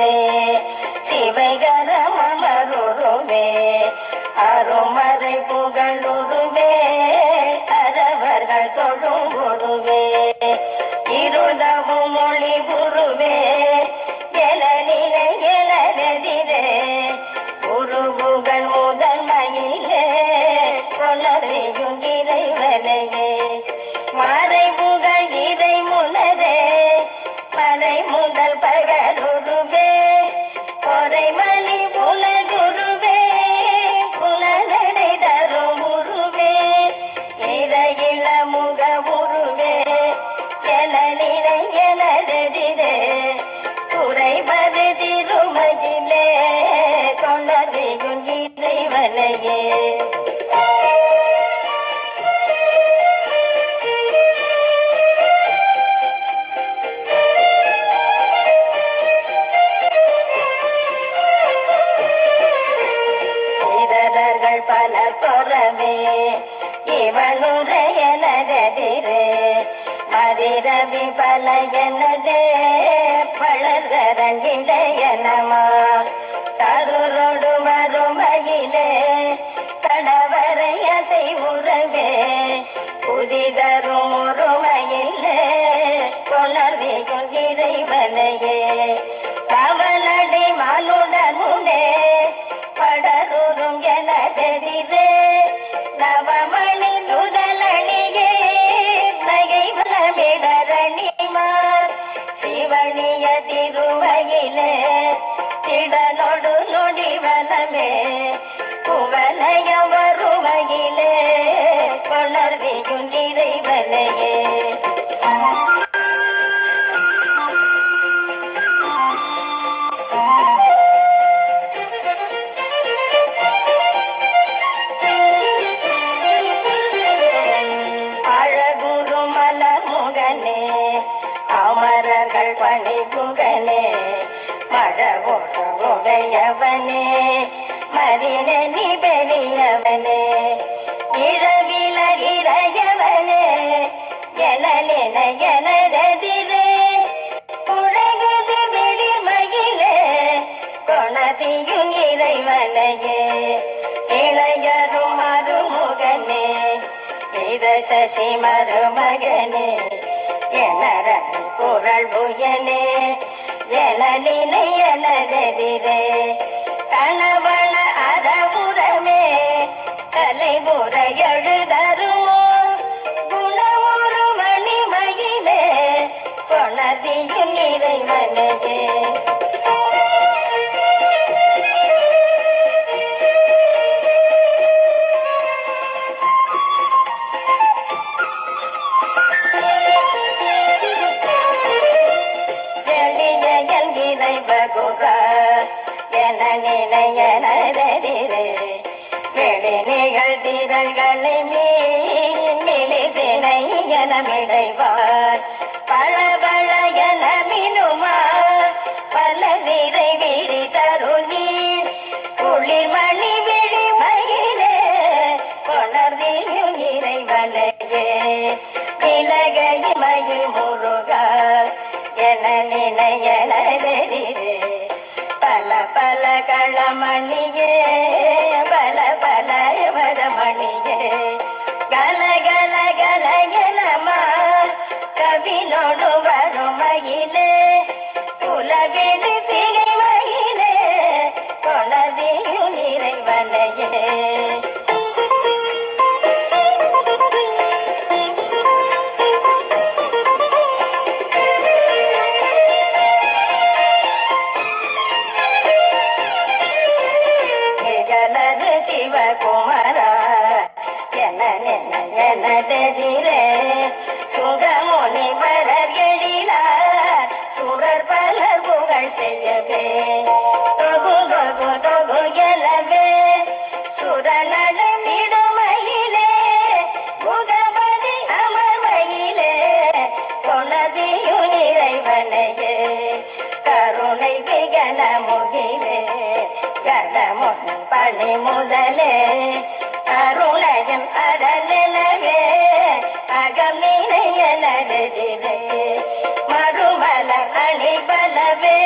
மருவே சிவகரம மருவே அருமறை புகழுருவே அறவர்கள் தொழும் குருவே இருளவும் மொழி குருவே எழனிலே எழறதிரே குருவுகள் முதன்மையிலே கொலறையும் இறைவனையே. மறைவுகள் இறை முனரே மறைமு இறையில உருவே என நினை குறைவது திருமகிலே கொண்டதையும் இறைவனையே. பல பொறமே இவனுரையனதெதிரே மதிரவி பல எனதே பழசரங்கிடையனமா சதுரொடு மறுமையிலே கடவரை அசை புதிதரும் ஒருமையிலே கொணர்வியும் இறைவனையே. கவலடி மானுடனுடே படருறும் என தெரிதே நவமணி சிவனிய திருமையிலே திடனொடு நொடி வலமே குவலைய வருமையிலே கொணர்வியும் இறைவனையே. அமரர்கள் பணி குகனே மழவுடையவனே மதினி பெரியவனே இரவில இறையவனே எனலின எனரதிரே உலகுது மகிழே கொணதியும் இறைவனையே இளைய இத சசி மருமகனே எனர குரல் புயனே எனலினை எனதெதிரே கணவன அறபுறமே தலைபுற எழுதருமோ குணமுறு மணிமயிலே கொணதியும் இறைவனே. இணை இறைவகுக என நினையனதெதிரே வெளி நிகழ்திரள்களை மீன் மிளிசினை எனமிடைவார் பல என மினுமா. பல சிறை விரி தருணி குளிர்மணி விழி மயிலே. கொணர்வியும் இறைவனையே. இலகை மயில் முருகா. என நினையனதெதிரே பல பல களமணியே பல பல வடமணியே. கல கல கல எனமா கவினோடு வருமையிலே உலகிடு நிகழது சிவகுமாரா என எனதெதிரே சுகமுனி பலர் எழிலார் சுரர் பலர் புகழ் செய்யவே தொகு தொகு தொகு எனவே சுரநட நிடுமையிலே முகமதி அமர்வையிலே கொணதியும் நிறைவனையே. கருணை விகன பணி முதலே அருணையும் அரணவே அகம் நினையனதிலே மறுமல அணி பலவே